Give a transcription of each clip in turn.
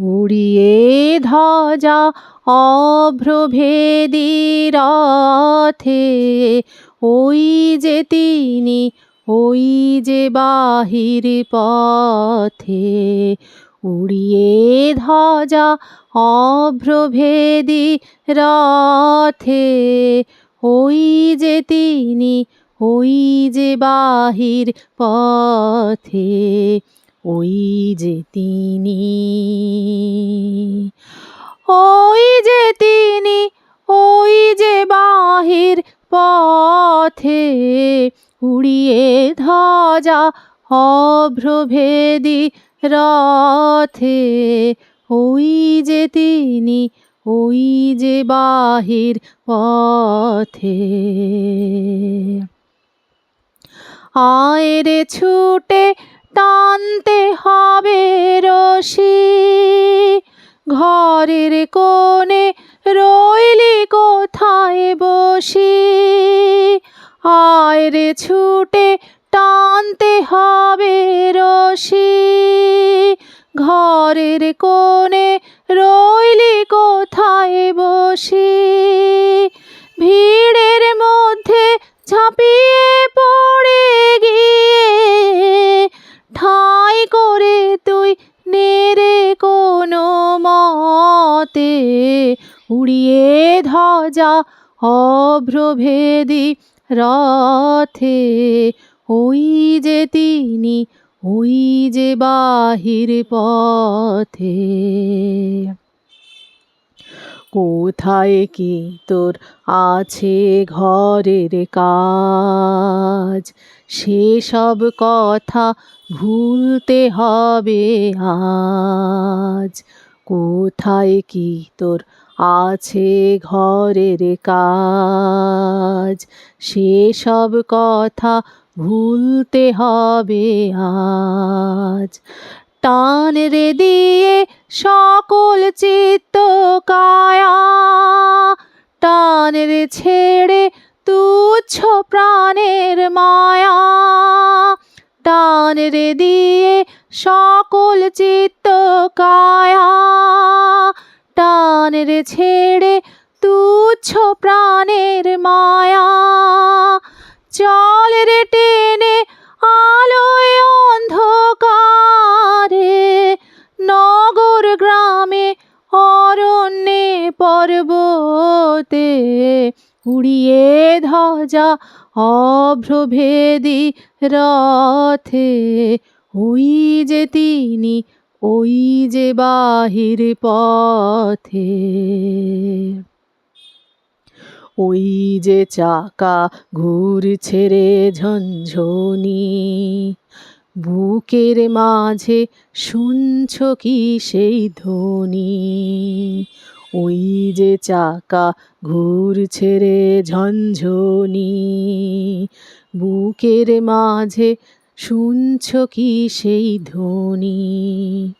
উড়িয়ে ধ্বজা অভ্রভেদী রথে ওই যে তিনি, ওই যে বাহির পথে। উড়িয়ে ধ্বজা অভ্রভেদী রথে ওই যে তিনি, ওই যে বাহির পথে। ওই যে তিনি, ওই যে তিনি, ওই যে বাহির পথে উড়িয়ে ধ্বজা অভ্রভেদী রথে। ওই যে তিনি, ওই যে বাহির পথে। আয়ের ছুটে টানতে হবে রশি। ঘরের কোণে রইলি কোথায় বসি? আয়ের ছুটে টানতে হবে রশি। ঘরের কোণে করে তুই নেড়ে কোনো মতে। উড়িয়ে ধজা অভ্রভেদী রথে। ওই যে তিনি, ওই যে বাহির পথে। কোথায় কি তোর আছে ঘরের কাজ? সেসব কথা ভুলতে হবে আজ। কোথায় কি তোর আছে ঘরের কাজ? সেসব কথা ভুলতে হবে আজ। টান রে দিয়ে সকল চিত্ত কায়া। টান রে ছেড়ে তুচ্ছ প্রাণের মায়া। টান রে দিয়ে সকল চিত্ত কায়া। টান রে ছেড়ে তুচ্ছ প্রাণের মায়া। চল রে টেনে পর্বতে উড়িয়ে ধ্বজা অভ্রভেদী রথে। ওই যে তিনি, ওই যে বাহির পথে। ওই যে চাকা ঘুরছে রে ঝঞ্ঝনি বুকের মাঝে শুনছ কি সেই ধ্বনি? ওই যে চাকা ঘুরছে রে ঝঞ্ঝনি বুকের মাঝে শুনছ কি সেই ধ্বনি?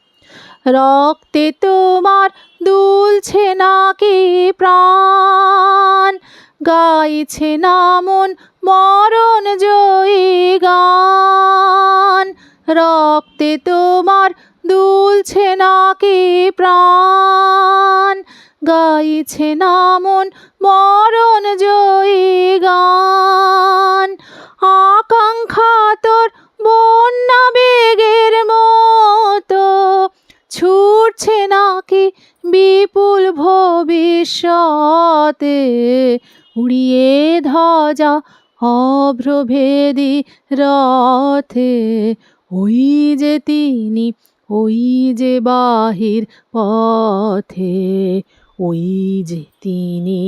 রক্তে তোমার দুলছে নাকি প্রাণ, গাইছে না মন মরণ জয়ী গান। রক্তে তোমার দুলছে নাকি প্রাণ? গাইছে না মন মরণ জয়ী গান। আকাঙ্ক্ষা তোর বন্যা বেগের মতো। ছুটছে নাকি বিপুল ভবিষ্যতে? উড়িয়ে ধ্বজা অভ্রভেদী রথে। ওই যে তিনি ওই যে বাহির পথে, ওই যে তিনি।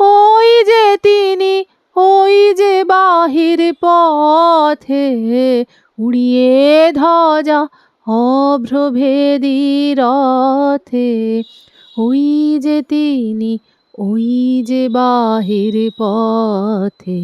ওই যে তিনি, ওই যে বাহির পথে, উড়িয়ে ধ্বজা অভ্রভেদী রথে ওই যে তিনি, ওই যে বাহির পথে।